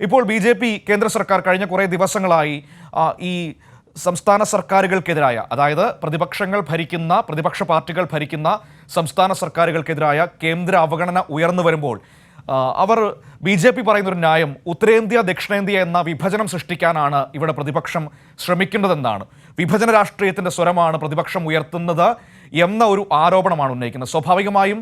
ഇപ്പോൾ B J P കേന്ദ്ര സർക്കാർ കഴിഞ്ഞ കുറേ ദിവസങ്ങളായി ഈ സംസ്ഥാന സർക്കാരുകൾക്കെതിരായ അതായത് പ്രതിപക്ഷങ്ങൾ ഭരിക്കുന്ന പ്രതിപക്ഷ പാർട്ടികൾ ഭരിക്കുന്ന സംസ്ഥാന സർക്കാരുകൾക്കെതിരായ കേന്ദ്ര അവഗണന ഉയർന്നു വരുമ്പോൾ അവർ ബി ജെ പി പറയുന്നൊരു ന്യായം ഉത്തരേന്ത്യ ദക്ഷിണേന്ത്യ എന്ന വിഭജനം സൃഷ്ടിക്കാനാണ് ഇവിടെ പ്രതിപക്ഷം ശ്രമിക്കുന്നതെന്നാണ് വിഭജന രാഷ്ട്രീയത്തിന്റെ സ്വരമാണ് പ്രതിപക്ഷം ഉയർത്തുന്നത് എന്ന ഒരു ആരോപണമാണ് ഉന്നയിക്കുന്നത്. സ്വാഭാവികമായും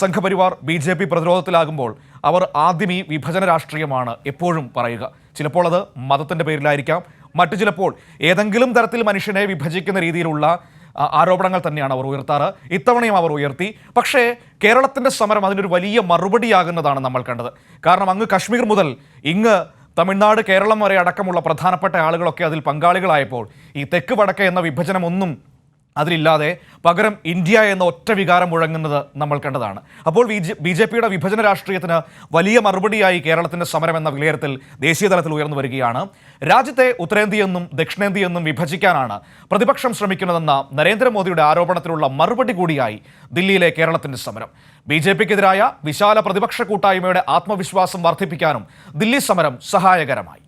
സംഘപരിവാർ ബി ജെ പി പ്രതിരോധത്തിലാകുമ്പോൾ അവർ ആദ്യം ഈ വിഭജന രാഷ്ട്രീയമാണ് എപ്പോഴും പറയുക. ചിലപ്പോൾ അത് മതത്തിന്റെ പേരിലായിരിക്കാം. മറ്റു ചിലപ്പോൾ ഏതെങ്കിലും തരത്തിൽ മനുഷ്യനെ വിഭജിക്കുന്ന രീതിയിലുള്ള ആരോപണങ്ങൾ തന്നെയാണ് അവർ ഉയർത്താറ്. ഇത്തവണയും അവർ ഉയർത്തി. പക്ഷേ കേരളത്തിന്റെ സമരം അതിനൊരു വലിയ മറുപടിയാകുന്നതാണ് നമ്മൾ കണ്ടത്. കാരണം അങ്ങ് കശ്മീർ മുതൽ ഇങ്ങ് തമിഴ്നാട് കേരളം വരെ അടക്കമുള്ള പ്രധാനപ്പെട്ട ആളുകളൊക്കെ അതിൽ പങ്കാളികളായപ്പോൾ ഈ തെക്ക് വടക്ക് എന്ന വിഭജനമൊന്നും അതിലില്ലാതെ പകരം ഇന്ത്യ എന്ന ഒറ്റ വികാരം മുഴങ്ങുന്നത് നമ്മൾ കണ്ടതാണ്. അപ്പോൾ ബി ജെ പിയുടെ വിഭജന രാഷ്ട്രീയത്തിന് വലിയ മറുപടിയായി കേരളത്തിന്റെ സമരം എന്ന വിലയിരുത്തൽ ദേശീയ തലത്തിൽ ഉയർന്നു വരികയാണ്. രാജ്യത്തെ ഉത്തരേന്ത്യയെന്നും ദക്ഷിണേന്ത്യയെന്നും വിഭജിക്കാനാണ് പ്രതിപക്ഷം ശ്രമിക്കുന്നതെന്ന നരേന്ദ്രമോദിയുടെ ആരോപണത്തിലുള്ള മറുപടി കൂടിയായി ദില്ലിയിലെ കേരളത്തിന്റെ സമരം. ബി ജെ പിക്കെതിരായ വിശാല പ്രതിപക്ഷ കൂട്ടായ്മയുടെ ആത്മവിശ്വാസം വർദ്ധിപ്പിക്കാനും ദില്ലി സമരം സഹായകരമായി.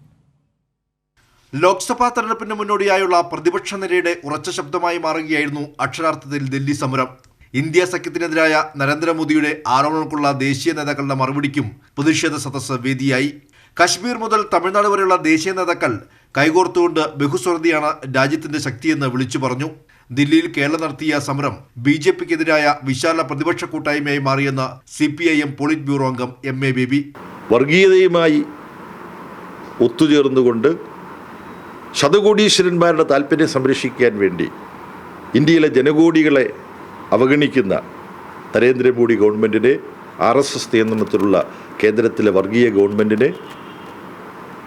ലോക്സഭാ തെരഞ്ഞെടുപ്പിന് മുന്നോടിയായുള്ള പ്രതിപക്ഷ നിരയുടെ ഉറച്ച ശബ്ദമായി മാറുകയായിരുന്നു അക്ഷരാർത്ഥത്തിൽ ദില്ലി സമരം. ഇന്ത്യ സഖ്യത്തിനെതിരായ നരേന്ദ്രമോദിയുടെ ആരോപണങ്ങൾക്കുള്ള ദേശീയ നേതാക്കളുടെ മറുപടിക്കും പ്രതിഷേധ സദസ്സ് വേദിയായി. കശ്മീർ മുതൽ തമിഴ്നാട് വരെയുള്ള ദേശീയ നേതാക്കൾ കൈകോർത്തുകൊണ്ട് ബഹുസ്വരതയാണ് രാജ്യത്തിന്റെ ശക്തിയെന്ന് വിളിച്ചു പറഞ്ഞു. ദില്ലിയിൽ കേരളം നടത്തിയ സമരം ബി ജെ പിക്കെതിരായ വിശാല പ്രതിപക്ഷ കൂട്ടായ്മയായി മാറിയെന്ന് C P I M politburo അംഗം എം എ ബേബി. വർഗീയതയുമായി ഒത്തുചേർന്നുകൊണ്ട് ശതകോടീശ്വരന്മാരുടെ താല്പര്യം സംരക്ഷിക്കാൻ വേണ്ടി ഇന്ത്യയിലെ ജനകോടികളെ അവഗണിക്കുന്ന നരേന്ദ്രമോദി ഗവൺമെന്റിനെ ആർ എസ് എസ് നിയന്ത്രണത്തിലുള്ള കേന്ദ്രത്തിലെ വർഗീയ ഗവൺമെന്റിനെ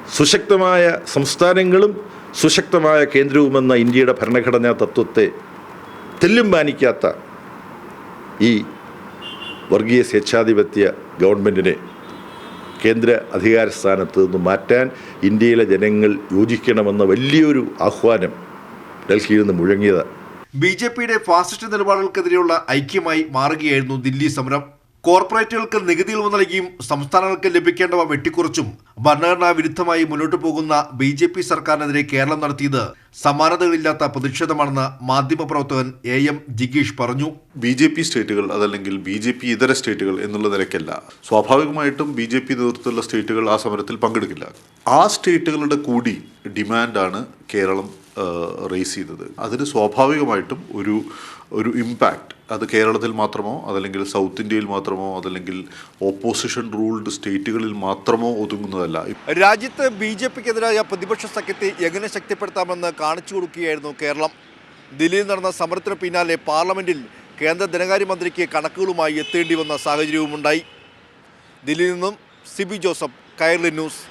സുശക്തമായ സംസ്ഥാനങ്ങളും സുശക്തമായ കേന്ദ്രവുമെന്ന ഇന്ത്യയുടെ ഭരണഘടനാ തത്വത്തെ തെല്ലും മാനിക്കാത്ത ഈ വർഗീയ സ്വേച്ഛാധിപത്യ ഗവൺമെന്റിനെ കേന്ദ്ര അധികാര സ്ഥാനത്ത് നിന്ന് മാറ്റാൻ ഇന്ത്യയിലെ ജനങ്ങൾ യോജിക്കണമെന്ന വലിയൊരു ആഹ്വാനം ഡൽഹിയിൽ നിന്ന് മുഴങ്ങിയത് ബി ജെ പിയുടെ ഫാസിസ്റ്റ് നിലപാടുകൾക്കെതിരെയുള്ള ഐക്യമായി മാറുകയായിരുന്നു ദില്ലി സമരം. കോർപ്പറേറ്റുകൾക്ക് നികുതി ഇളവ് നൽകിയും സംസ്ഥാനങ്ങൾക്ക് ലഭിക്കേണ്ടവ വെട്ടിക്കുറച്ചും ഭരണഘടനാ വിരുദ്ധമായി മുന്നോട്ടു പോകുന്ന ബി ജെ പി സർക്കാരിനെതിരെ കേരളം നടത്തിയത് സമാനതകളില്ലാത്ത പ്രതിഷേധമാണെന്ന് മാധ്യമപ്രവർത്തകൻ എ എം ജിഗീഷ് പറഞ്ഞു. ബി ജെ പി സ്റ്റേറ്റുകൾ അതല്ലെങ്കിൽ ബി ജെ പി ഇതര സ്റ്റേറ്റുകൾ എന്നുള്ള നിലയ്ക്കല്ല സ്വാഭാവികമായിട്ടും ബി ജെ പി നേതൃത്വത്തിലുള്ള സ്റ്റേറ്റുകൾ ആ സമരത്തിൽ പങ്കെടുക്കില്ല. ആ സ്റ്റേറ്റുകളുടെ കൂടി ഡിമാൻഡാണ് കേരളം റേസ് ചെയ്തത്. അതിന് സ്വാഭാവികമായിട്ടും ഒരു ഒരു ഇമ്പാക്റ്റ് അത് കേരളത്തിൽ മാത്രമോ അതല്ലെങ്കിൽ സൗത്ത് ഇന്ത്യയിൽ മാത്രമോ അതല്ലെങ്കിൽ ഓപ്പോസിഷൻ റൂൾഡ് സ്റ്റേറ്റുകളിൽ മാത്രമോ ഒതുങ്ങുന്നതല്ല. രാജ്യത്ത് ബി ജെ പിക്കെതിരായ പ്രതിപക്ഷ സഖ്യത്തെ എങ്ങനെ ശക്തിപ്പെടുത്താമെന്ന് കാണിച്ചു കൊടുക്കുകയായിരുന്നു കേരളം. ദില്ലിയിൽ നടന്ന സമരത്തിന് പിന്നാലെ പാർലമെന്റിൽ കേന്ദ്ര ധനകാര്യമന്ത്രിക്ക് കണക്കുകളുമായി എത്തേണ്ടി വന്ന സാഹചര്യവുമുണ്ടായി. ദില്ലിയിൽ നിന്നും സിബി ജോസഫ് കൈർലി ന്യൂസ്.